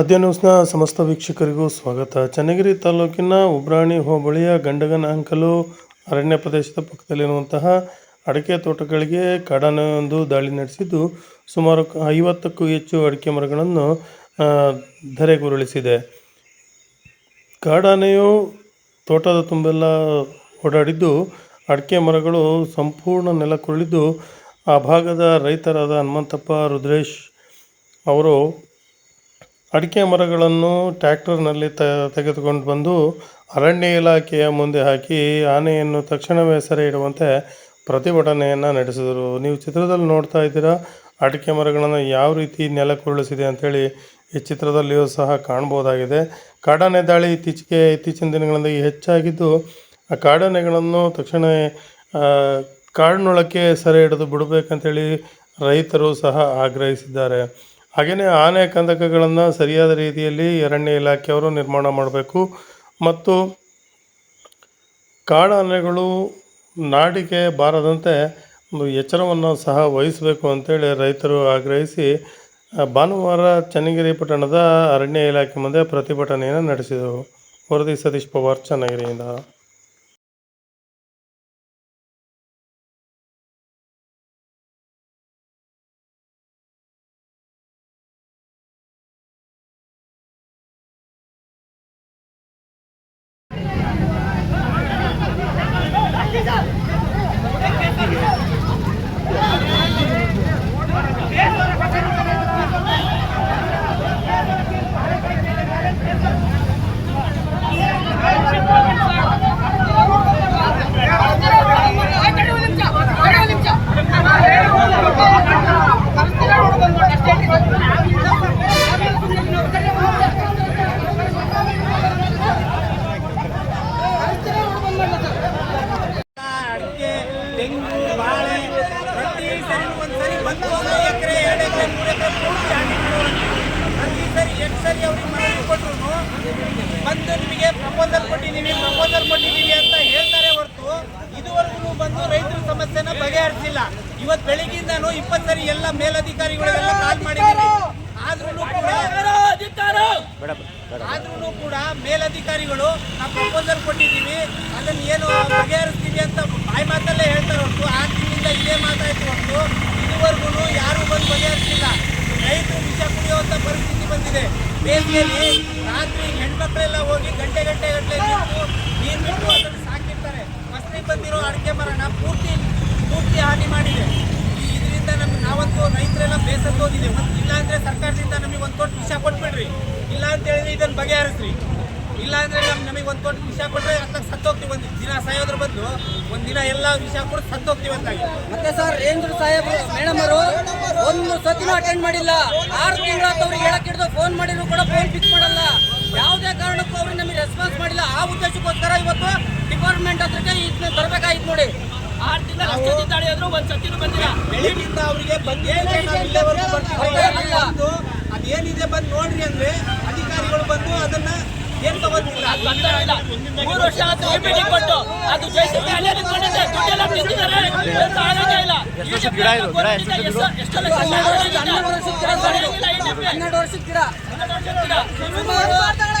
ಆದ್ಯ ಸಮಸ್ತ ವೀಕ್ಷಕರಿಗೂ ಸ್ವಾಗತ. ಚನ್ನಗಿರಿ ತಾಲೂಕಿನ ಉಬ್ರಾಣಿ ಹೋಬಳಿಯ ಗಂಡಗನ ಅಂಕಲು ಅರಣ್ಯ ಪ್ರದೇಶದ ಪಕ್ಕದಲ್ಲಿರುವಂತಹ ಅಡಿಕೆ ತೋಟಗಳಿಗೆ ಕಾಡಾನೆಯೊಂದು ದಾಳಿ ನಡೆಸಿದ್ದು, ಸುಮಾರು ಐವತ್ತಕ್ಕೂ ಹೆಚ್ಚು ಅಡಿಕೆ ಮರಗಳನ್ನು ಧರೆಗುರುಳಿಸಿದೆ. ಕಾಡಾನೆಯು ತೋಟದ ತುಂಬೆಲ್ಲ ಓಡಾಡಿದ್ದು, ಅಡಿಕೆ ಮರಗಳು ಸಂಪೂರ್ಣ ನೆಲಕ್ಕುರುಳಿದ್ದು ಆ ಭಾಗದ ರೈತರಾದ ಹನುಮಂತಪ್ಪ, ರುದ್ರೇಶ್ ಅವರು ಅಡಿಕೆ ಮರಗಳನ್ನು ಟ್ಯಾಕ್ಟರ್ನಲ್ಲಿ ತೆಗೆದುಕೊಂಡು ಬಂದು ಅರಣ್ಯ ಇಲಾಖೆಯ ಮುಂದೆ ಹಾಕಿ ಆನೆಯನ್ನು ತಕ್ಷಣವೇ ಸೆರೆ ಇಡುವಂತೆ ಪ್ರತಿಭಟನೆಯನ್ನು ನಡೆಸಿದರು. ನೀವು ಚಿತ್ರದಲ್ಲಿ ನೋಡ್ತಾ ಇದ್ದೀರಾ, ಅಡಿಕೆ ಮರಗಳನ್ನು ಯಾವ ರೀತಿ ನೆಲಕ್ಕುರುಳಿಸಿದೆ ಅಂಥೇಳಿ ಈ ಚಿತ್ರದಲ್ಲಿಯೂ ಸಹ ಕಾಣ್ಬೋದಾಗಿದೆ. ಕಾಡಾನೆ ದಾಳಿ ಇತ್ತೀಚೆಗೆ, ಇತ್ತೀಚಿನ ದಿನಗಳಲ್ಲಿ ಹೆಚ್ಚಾಗಿದ್ದು, ಆ ಕಾಡಾನೆಗಳನ್ನು ತಕ್ಷಣ ಕಾಡಿನೊಳಕ್ಕೆ ಸೆರೆ ಹಿಡಿದು ಬಿಡಬೇಕಂತೇಳಿ ರೈತರು ಸಹ ಆಗ್ರಹಿಸಿದ್ದಾರೆ. ಹಾಗೆಯೇ ಆನೆ ಕಂದಕಗಳನ್ನು ಸರಿಯಾದ ರೀತಿಯಲ್ಲಿ ಅರಣ್ಯ ಇಲಾಖೆಯವರು ನಿರ್ಮಾಣ ಮಾಡಬೇಕು. ಮತ್ತು ಕಾಡಾನೆಗಳು ನಾಡಿಗೆ ಬಾರದಂತೆ ಒಂದು ಎಚ್ಚರವನ್ನು ಸಹ ವಹಿಸಬೇಕು ಅಂತೇಳಿ ರೈತರು ಆಗ್ರಹಿಸಿ ಭಾನುವಾರ ಚನ್ನಗಿರಿ ಪಟ್ಟಣದ ಅರಣ್ಯ ಇಲಾಖೆ ಮುಂದೆ ಪ್ರತಿಭಟನೆಯನ್ನು ನಡೆಸಿದರು. ವರದಿ ಸತೀಶ್ ಪವಾರ್, ಚನ್ನಗಿರಿಯಿಂದ. ಅಡಿಕೆ ಒಂದು ಎಕರೆ ಎರಡು ಎಕರೆ ಮೂರು ಪೂರ್ತಿ ಮಾಡುವಂಥದ್ದು ಪ್ರತಿ ಸರಿ ಎಷ್ಟು ಸರಿ ಅವ್ರಿಗೆ ಮನವಿ ಕೊಟ್ಟರು ಬಂದು ನಿಮಗೆ ಪ್ರಪೋಸಲ್ ಕೊಟ್ಟಿದ್ದೀವಿ ಪ್ರಪೋಸಲ್ ಕೊಟ್ಟಿದ್ದೀವಿ ಅಂತ ಹೇಳ್ತಾರೆ ಹೊರತು ಇದುವರೆಗೂ ಬಂದು ರೈತರ ಸಮಸ್ಯೆನ ಬಗೆಹರಿಸಿಲ್ಲ ಇವತ್ತು ಬೆಳಿಗ್ಗೆಯಿಂದನೂ ಇಪ್ಪತ್ತು ಸರಿ ಎಲ್ಲ ಮೇಲಧಿಕಾರಿಗಳಿಗೆಲ್ಲ ಕಾಲ್ ಮಾಡಿದ್ದೀವಿ ಆದ್ರೂ ಕೂಡ ಆದ್ರೂ ಕೂಡ ಮೇಲಧಿಕಾರಿಗಳು ನಾವು ಪ್ರಪೋಸಲ್ ಕೊಟ್ಟಿದ್ದೀವಿ ಅದನ್ನ ಏನು ಬಗೆಹರಿಸ್ತೀವಿ ಅಂತ ಬಾಯಿ ಮಾತಲ್ಲೇ ಹೇಳ್ತಾರೆ ಹೊರತು, ಆ ತಿಂಗಳಿಂದ ಇದೇ ಮಾತಾಯ್ತು ಇದುವರೆಗೂ ಯಾರು ಬಂದು ಬಗೆಹರಿಸಿಲ್ಲ ರೈತರು ವಿಷ ಕುಡಿಯುವಂತ ಪರಿಸ್ಥಿತಿ ಬಂದಿದೆ. ಬೇಸಿಗೆಯಲ್ಲಿ ರಾತ್ರಿ ಹೆಣ್ಮಕ್ಳೆಲ್ಲ ಹೋಗಿ ಗಂಟೆ ಗಂಟೆ ಗಂಟೆ ನೀರು ಬಿಟ್ಟು ಅದನ್ನು ಸಾಕಿರ್ತಾರೆ. ಫಸ್ಟಿಗೆ ಬಂದಿರೋ ಅಡಿಕೆ ಮರನ ಪೂರ್ತಿ ಪೂರ್ತಿ ಹಾನಿ ಮಾಡಿದೆ. ಇದರಿಂದ ನಮ್ಗೆ ನಾವಂತೂ ರೈತರೆಲ್ಲ ಬೇಸತ್ತು ಹೋಗಿದೆ ಇಲ್ಲ ಅಂದ್ರೆ ಸರ್ಕಾರದಿಂದ ನಮಗೆ ಒಂದು ಕೊಟ್ಟು ವಿಷ ಕೊಟ್ಬಿಡ್ರಿ. ಇಲ್ಲ ಅಂತ ಹೇಳಿದ್ರೆ ಇದನ್ನ ಬಗೆಹರಿಸ್ರಿ. ಇಲ್ಲ ಅಂದ್ರೆ ನಮ್ ನಮಗೆ ಒಂದು ವಿಷಯ ವಿಷ ಕೊಟ್ರೆ ಅತ್ತ ಸತ್ತೋಗ್ತೀವಿ ಒಂದು ದಿನ ಸಾಯೋದ್ರ ಬದಲು ಒಂದ್ ದಿನ ಎಲ್ಲ ವಿಷ ಕೊಟ್ಟು ಸತ್ತೋಗ್ತೀವಿ ಅಂತ ಮತ್ತೆ ಸರ್ ರೇಂದ್ರ ಸಾಹೇಬ್ ಮೇಡಮ್ ಅವರು ಒಂದು ಸತಿನೂ ಅಟೆಂಡ್ ಮಾಡಿಲ್ಲ. ಆರು ತಿಂಗಳ ಅವ್ರಿಗೆ ಹೇಳಕ್ ಹಿಡಿದು ಫೋನ್ ಮಾಡಿದ್ರು ಕೂಡ ಫೋನ್ ಪಿಕ್ ಮಾಡಲ್ಲ. ಯಾವುದೇ ಕಾರಣಕ್ಕೂ ಅವ್ರಿಗೆ ನಮಗೆ ರೆಸ್ಪಾನ್ಸ್ ಮಾಡಿಲ್ಲ. ಆ ಉದ್ದೇಶಕ್ಕೋಸ್ಕರ ಇವತ್ತು ಡಿಪಾರ್ಟ್ಮೆಂಟ್ ಹತ್ರಕ್ಕೆ ಇದನ್ನ ತರಬೇಕಾಯ್ತು ನೋಡಿ. ಆರು ತಿಂಗಳು ಅಷ್ಟೊತ್ತಿ ಒಂದು ಸತಿನೂ ಬಂದಿಲ್ಲ. ಅವರಿಗೆ. ಬಂದು ಅದೇನಿದೆ ಬಂದು ನೋಡ್ರಿ ಅಂದ್ರೆ ಅಧಿಕಾರಿಗಳು ಬಂದು ಅದನ್ನ ಏನ್ ತಗೊಂಡಿಲ್ಲ. ಮೂರು ವರ್ಷ ಆಯ್ತು ಮೀಟಿಂಗ್ ಕೊಟ್ಟು ಅದು ಜೈಸಿಗೆ ಅಲ್ಲೇ ನಿಂತ್ಕೊಂಡಿದ್ದೆ ದುಡ್ಡೆಲ್ಲ ತಿಂದಿದ್ದಾರೆ ಎಂತ ಆಗಂಗೇ ಇಲ್ಲ ಹನ್ನೆರಡು ವರ್ಷದ ಹನ್ನೆರಡು ವರ್ಷದ